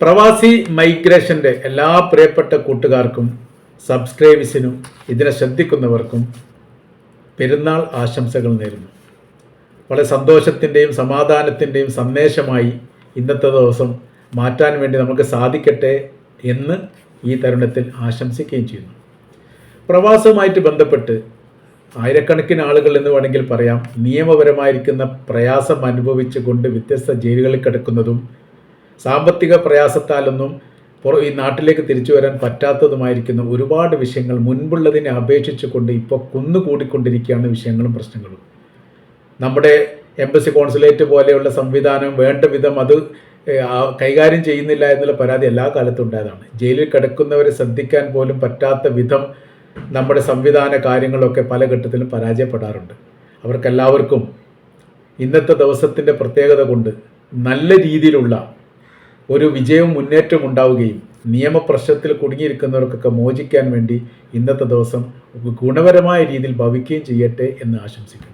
പ്രവാസി മൈഗ്രേഷന്റെ എല്ലാ പ്രിയപ്പെട്ട കൂട്ടുകാർക്കും സബ്സ്ക്രൈബേഴ്സിനും ഇതിനെ ശ്രദ്ധിക്കുന്നവർക്കും പെരുന്നാൾ ആശംസകൾ നേരുന്നു. വളരെ സന്തോഷത്തിന്റെയും സമാധാനത്തിന്റെയും സന്ദേശമായി ഇന്നത്തെ ദിവസം മാറ്റാൻ വേണ്ടി നമുക്ക് സാധിക്കട്ടെ എന്ന് ഈ തരുണത്തിൽ ആശംസിക്കുകയും ചെയ്യുന്നു. പ്രവാസവുമായിട്ട് ബന്ധപ്പെട്ട് ആയിരക്കണക്കിന് ആളുകൾ എന്ന് വേണമെങ്കിൽ പറയാം നിയമപരമായിരിക്കുന്ന പ്രയാസം അനുഭവിച്ചുകൊണ്ട് വ്യത്യസ്ത ജയിലുകളിൽ കിടക്കുന്നതും സാമ്പത്തിക പ്രയാസത്താലൊന്നും ഈ നാട്ടിലേക്ക് തിരിച്ചു വരാൻ പറ്റാത്തതുമായിരിക്കുന്ന ഒരുപാട് വിഷയങ്ങൾ മുൻപുള്ളതിനെ അപേക്ഷിച്ചുകൊണ്ട് ഇപ്പോൾ കുന്നുകൂടിക്കൊണ്ടിരിക്കുകയാണ് വിഷയങ്ങളും പ്രശ്നങ്ങളും. നമ്മുടെ എംബസി കോൺസുലേറ്റ് പോലെയുള്ള സംവിധാനം വേണ്ട വിധം അത് കൈകാര്യം ചെയ്യുന്നില്ല എന്നുള്ള പരാതി എല്ലാ കാലത്തും ഉണ്ടായതാണ്. ജയിലിൽ കിടക്കുന്നവരെ ശ്രദ്ധിക്കാൻ പോലും പറ്റാത്ത വിധം നമ്മുടെ സംവിധാന കാര്യങ്ങളൊക്കെ പല ഘട്ടത്തിലും പരാജയപ്പെടാറുണ്ട്. അവർക്കെല്ലാവർക്കും ഇന്നത്തെ ദിവസത്തിന്റെ പ്രത്യേകത കൊണ്ട് നല്ല രീതിയിലുള്ള ഒരു വിജയവും മുന്നേറ്റവും ഉണ്ടാവുകയും നിയമപ്രശ്നത്തിൽ കുടുങ്ങിയിരിക്കുന്നവർക്കൊക്കെ മോചിക്കാൻ വേണ്ടി ഇന്നത്തെ ദിവസം ഗുണപരമായ രീതിയിൽ ഭവിക്കുകയും ചെയ്യട്ടെ എന്ന് ആശംസിക്കുന്നു.